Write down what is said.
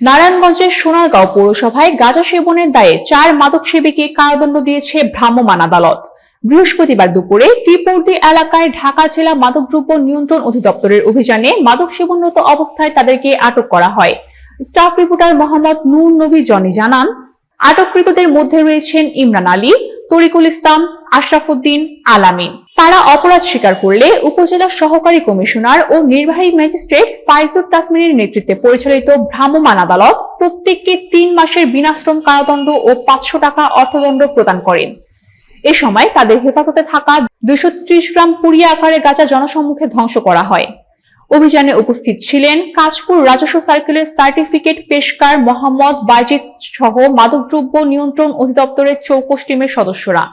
নারায়ণগঞ্জের সোনারগাঁও পৌরসভায় গাঁজা সেবনের দায়ে চার মাদক সেবীকে কারাদণ্ড দিয়েছে ভ্রাম্যমাণ আদালত। বৃহস্পতিবার দুপুরে টিপৌদি এলাকায় ঢাকা জেলা মাদকদ্রব্য নিয়ন্ত্রণ অধিদপ্তরের অভিযানে মাদক সেবনরত অবস্থায় তাদেরকে আটক করা হয়। স্টাফ রিপোর্টার মোহাম্মদ নূর নবী জনি জানান, আটককৃতদের মধ্যে রয়েছেন ইমরান আলী, তরিকুল ইসলাম আশরাফুদ্দিন আলামিন তারা অপরাধ স্বীকার করলে উপজেলা সহকারী কমিশনার ও নির্বাহী ম্যাজিস্ট্রেট ফাইজুর তাসমিনের নেতৃত্বে পরিচালিত ভ্রাম্যমাণ আদালত প্রত্যেককে তিন মাসের বিনাশ্রম কারাদণ্ড ও পাঁচশো টাকা অর্থদণ্ড প্রদান করেন। এ সময় তাদের হেফাজতে থাকা দুইশো ত্রিশ গ্রাম পুড়িয়া আকারে গাঁজা জনসম্মুখে ধ্বংস করা হয়। অভিযানে উপস্থিত ছিলেন কাঁচপুর রাজস্ব সার্কেলের সার্টিফিকেট পেশকার মোহাম্মদ বাজিদ সহ মাদকদ্রব্য নিয়ন্ত্রণ অধিদপ্তরের চৌকশ টিমের সদস্যরা।